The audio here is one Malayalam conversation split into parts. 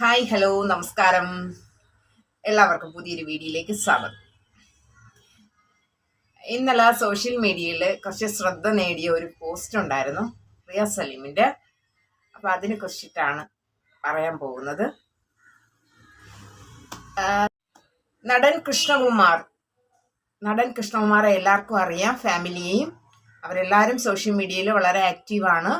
ഹായ് ഹലോ നമസ്കാരം. എല്ലാവർക്കും പുതിയൊരു വീഡിയോയിലേക്ക് സ്വാഗതം. ഇന്നലെ സോഷ്യൽ മീഡിയയിൽ കുറച്ച് ശ്രദ്ധ നേടിയ ഒരു പോസ്റ്റ് ഉണ്ടായിരുന്നു റിയ സലീമിന്റെ അപ്പോൾ അതിനെ കുറിച്ചിട്ടാണ് പറയാൻ പോകുന്നത്. നടൻ കൃഷ്ണകുമാർ. നടൻ കൃഷ്ണകുമാറെ എല്ലാവർക്കും അറിയാം ഫാമിലിയെയും അവരെല്ലാവരും സോഷ്യൽ മീഡിയയിൽ വളരെ ആക്റ്റീവാണ്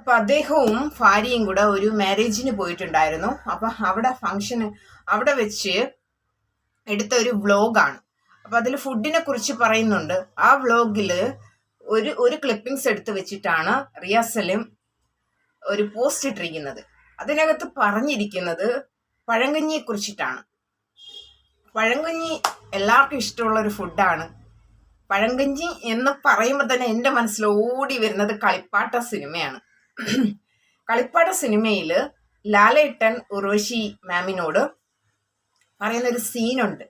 അപ്പൊ അദ്ദേഹവും ഭാര്യയും കൂടെ ഒരു മാരേജിന് പോയിട്ടുണ്ടായിരുന്നു. അപ്പൊ അവിടെ ഫംഗ്ഷന് അവിടെ വെച്ച് എടുത്ത ഒരു വ്ലോഗാണ് അപ്പൊ അതിൽ ഫുഡിനെ കുറിച്ച് പറയുന്നുണ്ട്. ആ വ്ലോഗിൽ ഒരു ഒരു ക്ലിപ്പിംഗ്സ് എടുത്ത് വെച്ചിട്ടാണ് റിയാസലും സലീം ഒരു പോസ്റ്റ് ഇട്ടിരിക്കുന്നത്. അതിനകത്ത് പറഞ്ഞിരിക്കുന്നത് പഴങ്കഞ്ഞിയെ കുറിച്ചിട്ടാണ്. പഴങ്കഞ്ഞി എല്ലാവർക്കും ഇഷ്ടമുള്ള ഒരു ഫുഡാണ് പഴങ്കഞ്ഞി എന്ന് പറയുമ്പോൾ തന്നെ എന്റെ മനസ്സിൽ ഓടി വരുന്നത് കളിപ്പാട്ട സിനിമയാണ്. കളിപ്പാട്ട സിനിമയിൽ ലാലേട്ടൻ ഉർവശി മാമിനോട് പറയുന്ന ഒരു സീനുണ്ട്.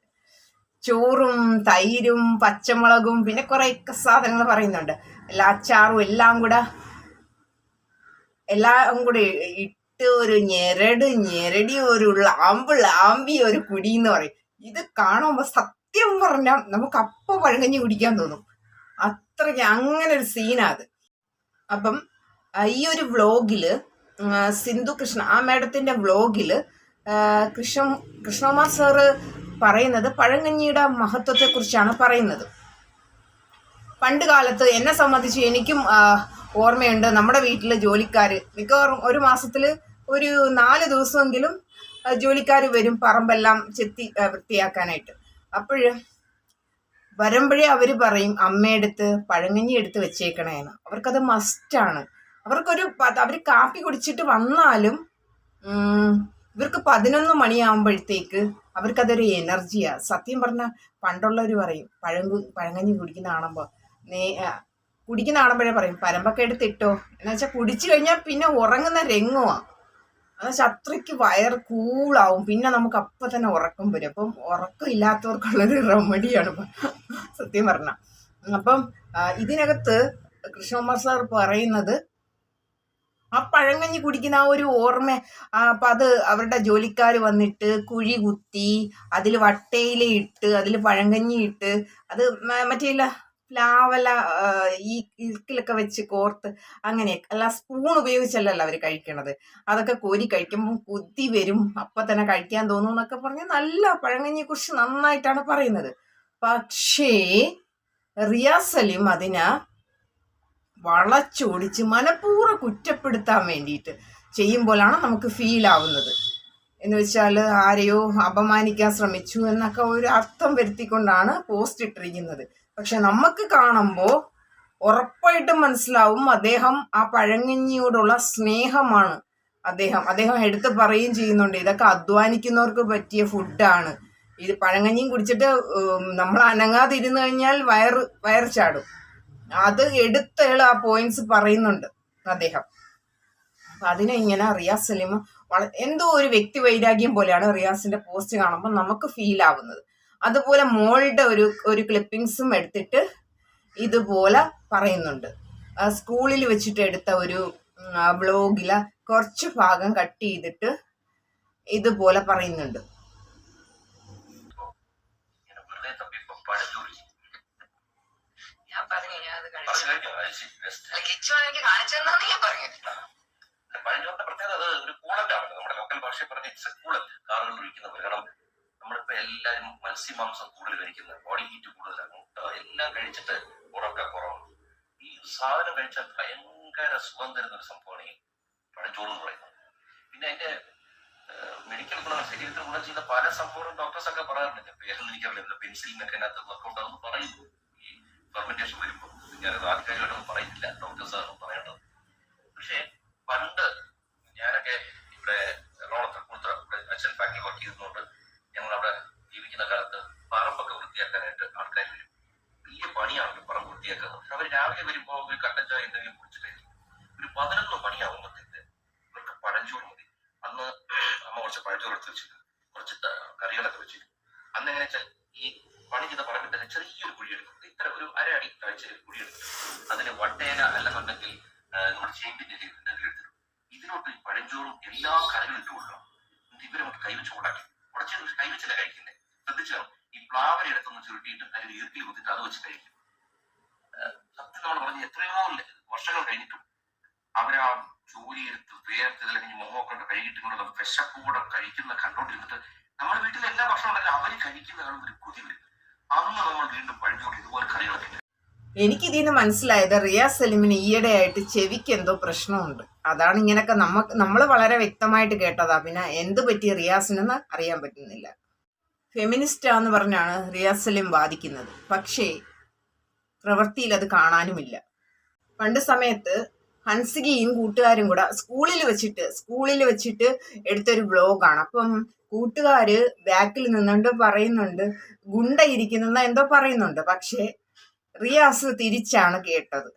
ചോറും തൈരും പച്ചമുളകും പിന്നെ കുറേയൊക്കെ സാധനങ്ങൾ പറയുന്നുണ്ട്. എല്ലാ അച്ചാറും എല്ലാം കൂടെ എല്ലാം കൂടെ ഇട്ട് ഒരു ഞെരട് ഞെരടി ഒരു ലാമ്പ് ലാമ്പി ഒരു കുടി എന്ന് പറയും. ഇത് കാണുമ്പോൾ സത്യം പറഞ്ഞാൽ നമുക്ക് അപ്പം പഴങ്കഞ്ഞി കുടിക്കാൻ തോന്നും. അത്രയ്ക്ക് അങ്ങനെ ഒരു സീനാ അത്. അപ്പം ഈ ഒരു വ്ലോഗിൽ സിന്ധു കൃഷ്ണ ആ മാഡത്തിന്റെ വ്ലോഗിൽ കൃഷ്ണ കൃഷ്ണകുമാർ സാറ് പറയുന്നത് പഴങ്കഞ്ഞിയുടെ മഹത്വത്തെ കുറിച്ചാണ് പറയുന്നത്. പണ്ട് കാലത്ത് എന്നെ സംബന്ധിച്ച് എനിക്കും ഓർമ്മയുണ്ട് നമ്മുടെ വീട്ടിലെ ജോലിക്കാർ മിക്കവാറും ഒരു മാസത്തിൽ ഒരു നാല് ദിവസമെങ്കിലും ജോലിക്കാർ വരും പറമ്പെല്ലാം ചെത്തി വൃത്തിയാക്കാനായിട്ട്. അപ്പോഴ് വരുമ്പോഴേ അവർ പറയും അമ്മയെടുത്ത് പഴങ്കഞ്ഞി എടുത്ത് വെച്ചേക്കണേന്ന്. അവർക്കത് മസ്റ്റാണ് അവർക്കൊരു അവർ കാപ്പി കുടിച്ചിട്ട് വന്നാലും ഇവർക്ക് പതിനൊന്ന് മണിയാകുമ്പോഴത്തേക്ക് അവർക്കതൊരു എനർജിയാ. സത്യം പറഞ്ഞാൽ പണ്ടുള്ളവർ പറയും പഴങ്കു പഴങ്കഞ്ഞി കുടിക്കുന്ന കാണുമ്പോൾ നേ കുടിക്കുന്ന കാണുമ്പോഴേ പറയും പരമ്പൊക്കെ എടുത്തിട്ടോ. എന്ന് വെച്ചാൽ കുടിച്ചു കഴിഞ്ഞാൽ പിന്നെ ഉറങ്ങുന്ന രംഗമാ എന്നുവെച്ചാൽ അത്രയ്ക്ക് വയർ കൂളാവും പിന്നെ നമുക്ക് അപ്പം തന്നെ ഉറക്കം വരും. അപ്പം ഉറക്കം ഇല്ലാത്തവർക്കുള്ളൊരു റെമഡിയാണ് സത്യം പറഞ്ഞ. അപ്പം ഇതിനകത്ത് കൃഷ്ണകുമാർ സാർ പറയുന്നത് ആ പഴങ്ങഞ്ഞി കുടിക്കുന്ന ആ ഒരു ഓർമ്മ അപ്പം അത് അവരുടെ ജോലിക്കാർ വന്നിട്ട് കുഴി കുത്തി അതിൽ വട്ടയില ഇട്ട് അതിൽ പഴങ്കഞ്ഞി ഇട്ട് അത് മറ്റേ പ്ലാവല ഈ ഇൽക്കിലൊക്കെ വെച്ച് കോർത്ത് അങ്ങനെയൊക്കെ. അല്ല സ്പൂൺ ഉപയോഗിച്ചല്ലല്ലോ അവർ കഴിക്കണത്. അതൊക്കെ കോരി കഴിക്കുമ്പോൾ കുത്തി വരും. അപ്പം തന്നെ കഴിക്കാൻ തോന്നും എന്നൊക്കെ പറഞ്ഞ് നല്ല പഴങ്കഞ്ഞിയെ കുറിച്ച് നന്നായിട്ടാണ് പറയുന്നത്. പക്ഷേ റിയാസ് അതിനാ അതിനെ വളച്ചൊടിച്ച് മനഃപൂർവം കുറ്റപ്പെടുത്താൻ വേണ്ടിയിട്ട് ചെയ്യുമ്പോഴാണ് നമുക്ക് ഫീൽ ആവുന്നത്. എന്ന് വെച്ചാൽ ആരെയോ അപമാനിക്കാൻ ശ്രമിച്ചു എന്നൊക്കെ ഒരു അർത്ഥം വരുത്തിക്കൊണ്ടാണ് പോസ്റ്റ് ഇട്ടിരിക്കുന്നത്. പക്ഷെ നമുക്ക് കാണുമ്പോൾ ഉറപ്പായിട്ടും മനസ്സിലാവും അദ്ദേഹം ആ പഴങ്ങഞ്ഞിയോടുള്ള സ്നേഹമാണ് അദ്ദേഹം. അദ്ദേഹം എടുത്ത് പറയുകയും ചെയ്യുന്നുണ്ട് ഇതൊക്കെ അധ്വാനിക്കുന്നവർക്ക് പറ്റിയ ഫുഡാണ് ഇത് പഴങ്ങഞ്ഞിയും കുടിച്ചിട്ട് നമ്മൾ അനങ്ങാതിരുന്നു കഴിഞ്ഞാൽ വയറ് വയർ ചാടും. അത് എടുത്തയാൾ ആ പോയിന്റ്സ് പറയുന്നുണ്ട് അദ്ദേഹം. അതിനെ ഇങ്ങനെ റിയാസ് സലീം വള എന്തോ ഒരു വ്യക്തി വൈരാഗ്യം പോലെയാണ് റിയാസിന്റെ പോസ്റ്റ് കാണുമ്പോൾ നമുക്ക് ഫീൽ ആവുന്നത്. അതുപോലെ മോളുടെ ഒരു ഒരു ക്ലിപ്പിങ്സും എടുത്തിട്ട് ഇതുപോലെ പറയുന്നുണ്ട്. സ്കൂളിൽ വെച്ചിട്ട് എടുത്ത ഒരു ബ്ലോഗിലെ കുറച്ച് ഭാഗം കട്ട് ചെയ്തിട്ട് ഇതുപോലെ പറയുന്നുണ്ട് ഇങ്ങനെ വെറുതെ തപ്പിയപ്പോ പഴഞ്ഞു വിളിച്ചു. ഞാൻ പറഞ്ഞു ഞാൻ അത് പറഞ്ഞു കഴിച്ചു കഴിഞ്ഞോ? അത് ശരി, best. അല്ല കിച്ചു എനിക്ക് കാണിച്ചു തന്നാന്ന് ഞാൻ പറഞ്ഞു അല്ല, പഴഞ്ചോറിന്റെ പ്രത്യേകത അത് ഒരു കൂളന്റ് നമ്മുടെ ലോക്കൽ ഭാഷയിൽ പറഞ്ഞ ഇറ്റ്സ് കൂളന്റ് കാറുകൾ ഒഴിക്കുന്നത് കാരണം നമ്മളിപ്പോ എല്ലാരും മത്സ്യമാംസം കൂടുതൽ കഴിക്കുന്നത് ബോഡി ഹീറ്റ് കൂടുതലാണ്. മുട്ട എല്ലാം കഴിച്ചിട്ട് ഉറക്ക കുറവാണ്. ഈ സാധനം കഴിച്ചാൽ ഭയങ്കര സുഖം തരുന്ന ഒരു സംഭവമാണ് ഈ പഴഞ്ചോറ് എന്ന് പറയുന്നത്. പിന്നെ അതിന്റെ മെഡിക്കൽ ഗുണം ശരീരത്തിൽ ഗുണം ചെയ്യുന്ന പല സംഭവങ്ങളും ഡോക്ടേഴ്സ് ഒക്കെ പറയാറുണ്ട്. പേരൊന്നും എനിക്കറിയില്ല. പെൻസിലിനൊക്കെ അതിനകത്ത് വർക്കൗട്ട് ആണെന്ന് പറയുന്നു. ഈ ഫെർമെന്റേഷൻ വരുമ്പോൾ ഞാനത് ആധികാരികമായിട്ടൊന്നും പറയുന്നില്ല ഡോക്ടർ ആണ് പറയേണ്ടത് പക്ഷേ പണ്ട് ഞാനൊക്കെ ഇവിടെ എറണാകുളത്ത് കൂടുതൽ ഇവിടെ അച്ഛൻ ഫാക്ടറി വർക്ക് ചെയ്തതുകൊണ്ട് ഞങ്ങൾ അവിടെ ജീവിക്കുന്ന കാലത്ത് പറമ്പൊക്കെ വൃത്തിയാക്കാനായിട്ട് ആൾക്കാർ വരും. വലിയ പണിയാണ് പറമ്പ് വൃത്തിയാക്കുന്നത്. പക്ഷെ അവർ രാവിലെ വരുമ്പോൾ ഒരു കട്ടൻ ചായ എന്തെങ്കിലും കുടിച്ചിട്ടായിരിക്കും. ഒരു പതിനൊന്ന് മണിയാവുമ്പോഴത്തേക്ക് ഇവർക്ക് പഴഞ്ചോറ് മതി. അന്ന് അമ്മ കുറച്ച് പഴഞ്ചോറ് എടുത്ത് വെച്ചിരുന്നു. കുറച്ച് കറികളൊക്കെ വെച്ചിരുന്നു. അന്ന് എങ്ങനെ വെച്ചാൽ ഈ പണി ചെയ്ത പറമ്പിൽ തന്നെ ചെറിയൊരു കുഴിയെടുക്കും ഇത്ര ഒരു അര അടി താഴ്ചയിൽ കുഴിയെടുക്കും വട്ടേന അല്ലെന്നുണ്ടെങ്കിൽ നമ്മുടെ ചേമ്പിന്റെ എടുത്തിടും ഇതിലോട്ട് പഴഞ്ചോറും എല്ലാ ഇട്ട് ഇവരെ ഇവരങ്ങോട്ട് കൈവച്ച് ഉടക്കി. ഉടച്ച് കൈവച്ചല്ല കഴിക്കുന്നത് ശ്രദ്ധിച്ചോ? ഈ പ്ലാവര എടുത്തൊന്ന് ചുരുട്ടിയിട്ട് അതിൽ ഈർക്കിൽ കുത്തിട്ട് അത് വെച്ച് കഴിക്കും. സത്യം നമ്മൾ പറഞ്ഞ എത്രയോ വർഷങ്ങൾ കഴിഞ്ഞിട്ടും അവരാ ജോലി എടുത്ത് വേർത്ത് അല്ലെങ്കിൽ മുഖമൊക്കെ കൊണ്ട് കഴുകിയിട്ട് കൊണ്ട് വിശപ്പ് കൂടെ കഴിക്കുന്ന കണ്ടോണ്ടിരുന്നിട്ട് നമ്മുടെ വീട്ടിൽ എല്ലാ ഭക്ഷണം ഉണ്ടെങ്കിലും അവർ കഴിക്കുന്ന കാണുമ്പോൾ ഒരു കൊതി വരും അന്ന് നമ്മൾ വീണ്ടും പഴിഞ്ഞോട്ട് ഇതുപോലെ കറികളൊക്കെ എനിക്ക് നിന്ന് മനസ്സിലായത് റിയാ സലീമിന് ഈയിടെയായിട്ട് ചെവിക്ക് എന്തോ പ്രശ്നമുണ്ട്. അതാണ് ഇങ്ങനൊക്കെ നമുക്ക് നമ്മൾ വളരെ വ്യക്തമായിട്ട് കേട്ടതാ പിന്നെ എന്ത് പറ്റി റിയാസിനെന്ന് അറിയാൻ പറ്റുന്നില്ല. ഫെമിനിസ്റ്റാന്ന് പറഞ്ഞാണ് റിയാസ് സലിം വാദിക്കുന്നത്. പക്ഷേ പ്രവൃത്തിയിൽ അത് കാണാനുമില്ല. പണ്ട് സമയത്ത് ഹൻസികയും കൂട്ടുകാരും കൂടെ സ്കൂളിൽ വെച്ചിട്ട് സ്കൂളിൽ വെച്ചിട്ട് എടുത്തൊരു വ്ലോഗാണ്. അപ്പം കൂട്ടുകാര് ബാക്കിൽ നിന്നുകൊണ്ട് പറയുന്നുണ്ട് ഗുണ്ട ഇരിക്കുന്ന എന്തോ പറയുന്നുണ്ട്. പക്ഷേ റിയാസ് തിരിച്ചാണ് കേട്ടത്.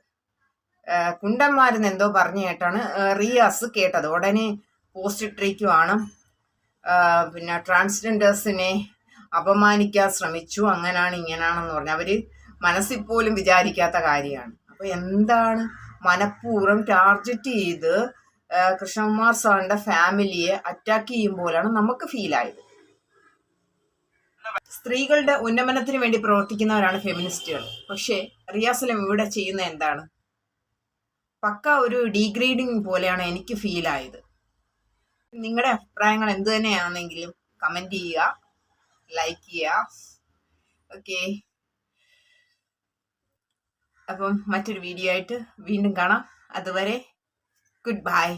കുണ്ടന്മാരെന്ന് എന്തോ പറഞ്ഞു കേട്ടാണ് റിയാസ് കേട്ടത്. ഉടനെ പോസ്റ്റ് ഇട്ടിരിക്കുവാണ്. പിന്നെ ട്രാൻസ്ജെൻഡേഴ്സിനെ അപമാനിക്കാൻ ശ്രമിച്ചു. അങ്ങനാണ് ഇങ്ങനാണെന്ന് പറഞ്ഞു അവർ മനസ്സിൽ പോലും വിചാരിക്കാത്ത കാര്യമാണ്. അപ്പൊ എന്താണ് മനഃപൂർവം ടാർഗറ്റ് ചെയ്ത് കൃഷ്ണകുമാർ സാറിന്റെ ഫാമിലിയെ അറ്റാക്ക് ചെയ്യുമ്പോഴാണ് നമുക്ക് ഫീലായത്. സ്ത്രീകളുടെ ഉന്നമനത്തിന് വേണ്ടി പ്രവർത്തിക്കുന്നവരാണ് ഫെമിനിസ്റ്റുകൾ. പക്ഷേ റിയാസലം ഇവിടെ ചെയ്യുന്ന എന്താണ്? പക്ക ഒരു ഡീഗ്രേഡിങ് പോലെയാണ് എനിക്ക് ഫീൽ ആയത്. നിങ്ങളുടെ അഭിപ്രായങ്ങൾ എന്ത് തന്നെയാണെങ്കിലും കമന്റ് ചെയ്യുക ലൈക്ക് ചെയ്യുക. ഓക്കെ അപ്പം മറ്റൊരു വീഡിയോ ആയിട്ട് വീണ്ടും കാണാം. അതുവരെ ഗുഡ് ബൈ